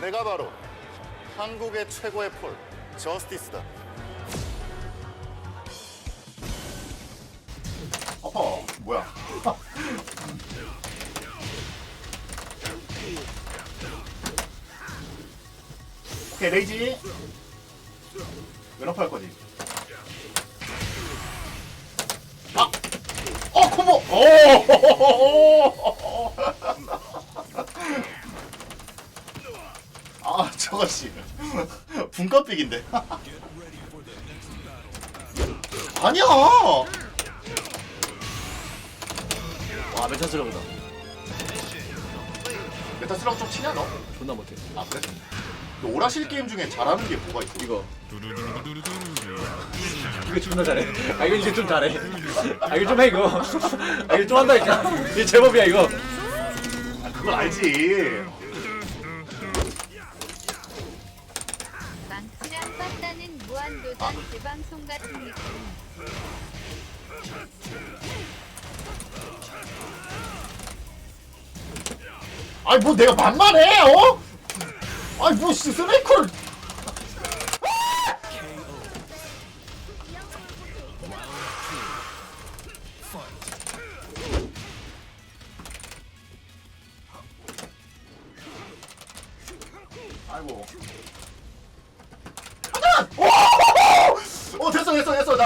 내가 바로 한국의 최고의 폴 저스티스다. 어허 뭐야? 오케이 레이지. 왼어프 할 거지. 아, 어 콤보. 오. 아 저거 씨. 분값빅인데. 아니야! 와 메타스러보다. 메타스랑 좀 치냐 너? 존나 못해. 아 그래? 너 오라실 게임 중에 잘하는 게 뭐가 있어? 이거. 이거 존나 잘해. 아 이거 이제 좀 잘해. 아 이거 좀 해 이거. 아 이거 좀 한다니까. 이게 제법이야 이거. 아, 그걸 알지 무한도전 재방송 같은 느낌. 아니 뭐 내가 만만해 어? 아니 뭐 씨, 스네이크를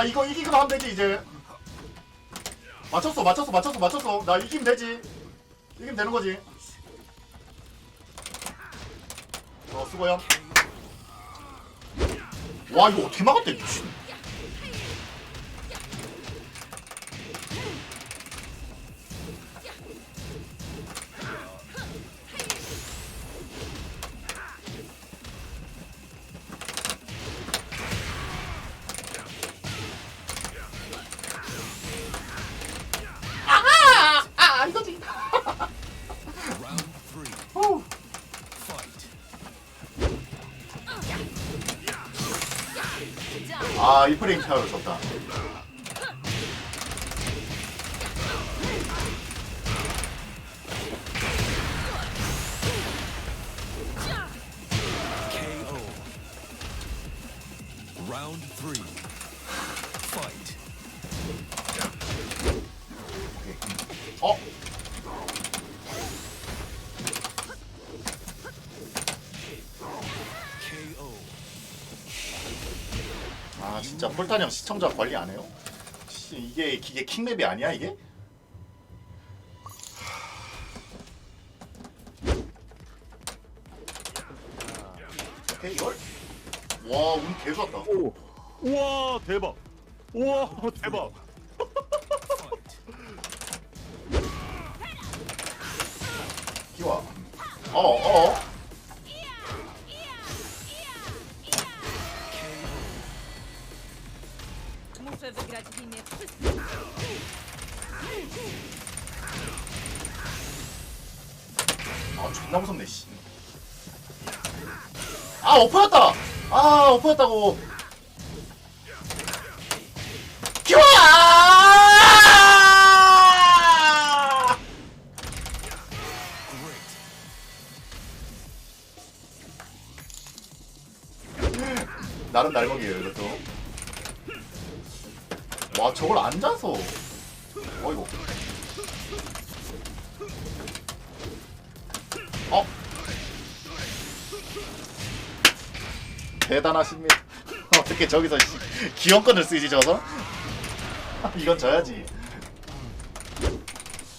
이거 이기기만 하면 되지 이제. 맞췄어 맞췄어 맞췄어 맞췄어. 나 이기면 되지. 이기면 되는 거지. 어 수고요. 와 이거 어떻게 막았대 미친 아, 이 프레임 줬다. KO. Round three. Fight. 어? 진짜 폴타령 시청자 관리 안 해요? 씨, 이게 이게 킹맵이 아니야, 이게? 오케이, 이걸? 와, 운 개좋았다. 오. 우와 대박. 우와 대박. 기와. 어, 어. 엎어였다! 아, 엎어였다고. 기와! 나름 날먹이에요, 이것도. 와, 저걸 앉아서. 어이구. 어? 대단하십니다. 어떻게 저기서 씨, 기원권을 쓰지 저서? 이건 져야지.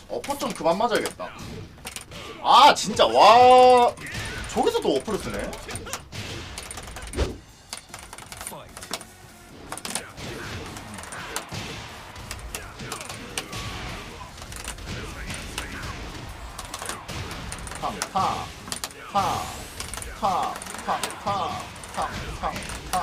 어퍼 좀 그만 맞아야겠다. 아 진짜 와 저기서도 어퍼를 쓰네. 팡팡팡팡팡팡 탕탕탕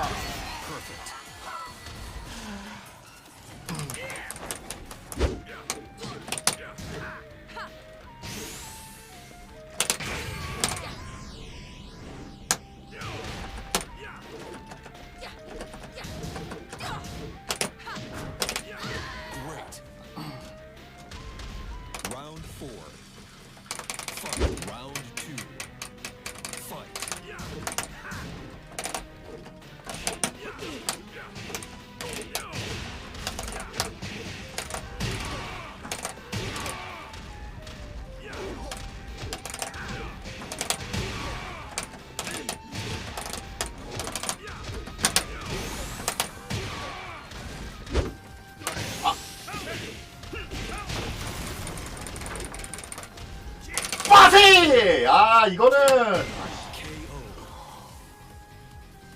야 이거는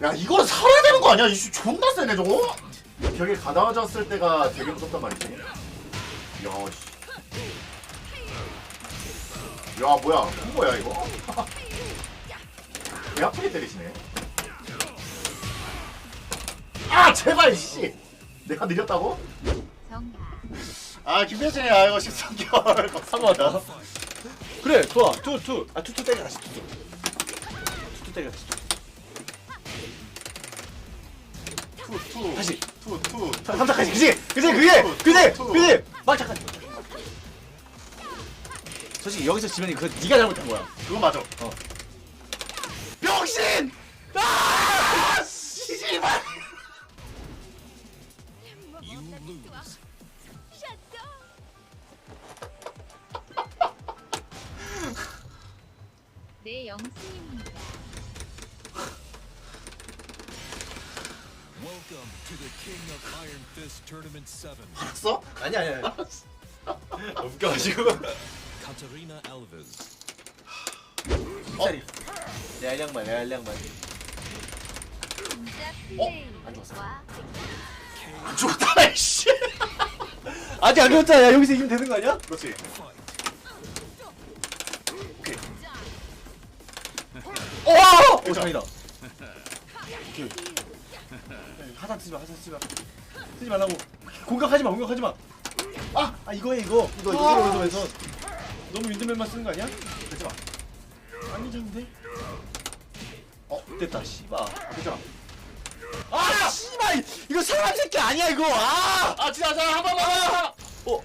야 이거는 살아야 되는 거 아니야? 이씨 존나 세네 저거 벽에 가다워졌을 때가 되게 무섭단 말이지 야 씨. 야 뭐야 콤보야 이거 개 아프게 때리시네 아 제발 씨 내가 느렸다고? 정답. 아 김대진이 아 이거 13개월 한번 더. 그래 좋아. 투투. 아 투투 때려 다시 투투. 투투 때려 다시 투투. 다시. 투투. 삼tak하지. 그지? 그지? 그게 그지. 그지? 막 잠깐. 솔직히 여기서 지면 그 네가 잘못한 거야. 그거 맞아. 병신! 아! 씨발 네 영수입니다. Welcome to the King of Iron Fist Tournament 7. 알았어? 아니 아니 아니 웃겨가지고 Katarina Alves. 쌀이 레알 양말 레알 양말 진짜 플레이. 좋았어. 와. 안 죽었다 씨 아직 안 배웠잖아 야, 여기서 이기면 되는 거 아니야? 그렇지 오 오! 오 다행이다 오케이 하단 쓰지 마 하단 쓰지 마 쓰지 말라고 공격하지 마 공격하지 마 아! 아 이거야 이거 이거 이거 아. 이거 왼손 너무 윈드맨만 쓰는 거 아니야? 되지 마 아니던데? 어 됐다 씨발 아, 괜찮아 아 씨발 이거 사람 새끼 아니야 이거 아! 아 진짜 자 한 번만 어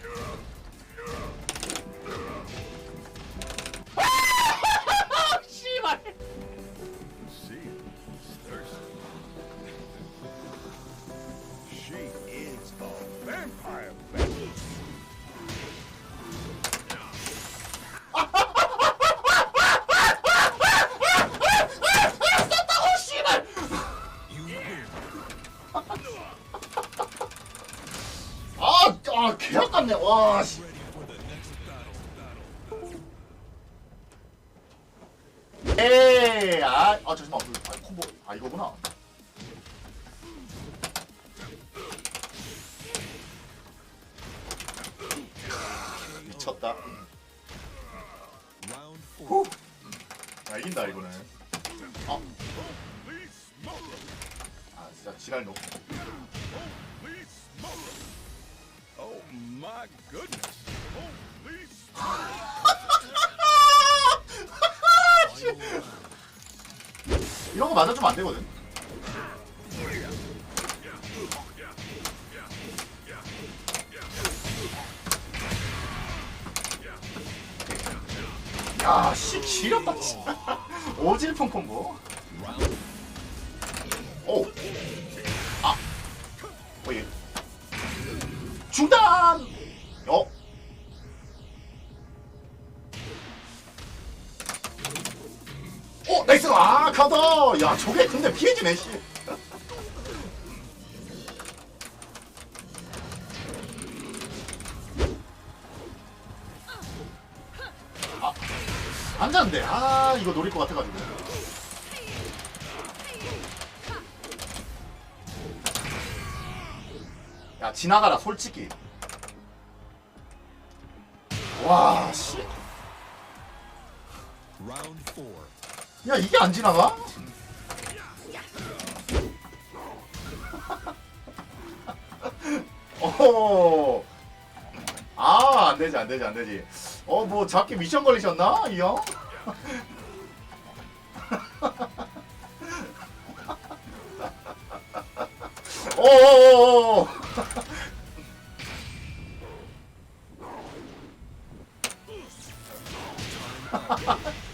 와, 씨. 에이, 아, 아, 잠시만. 아, 콤보. 아, 이거구나. 미쳤다. Round 4. 후. 아, 이긴다, 이거는. 아. 아, 진짜 지랄 놓고. 이런 거 맞아주면 안 되거든. 야, 씨, 지렸다, 진짜. 오질풍 콤보. 오. 아. 어, 얘. 중단! 나이스! 아, 카운터! 야, 저게 근데 피해지네, 씨. 아, 앉았는데. 아, 이거 노릴 것 같아가지고. 야, 지나가라, 솔직히. 와, 씨. Round 4. 야, 이게 안 지나가? 어. 아, 안 되지, 안 되지, 안 되지. 어, 뭐, 잡기 미션 걸리셨나? 이 형? 어어어어.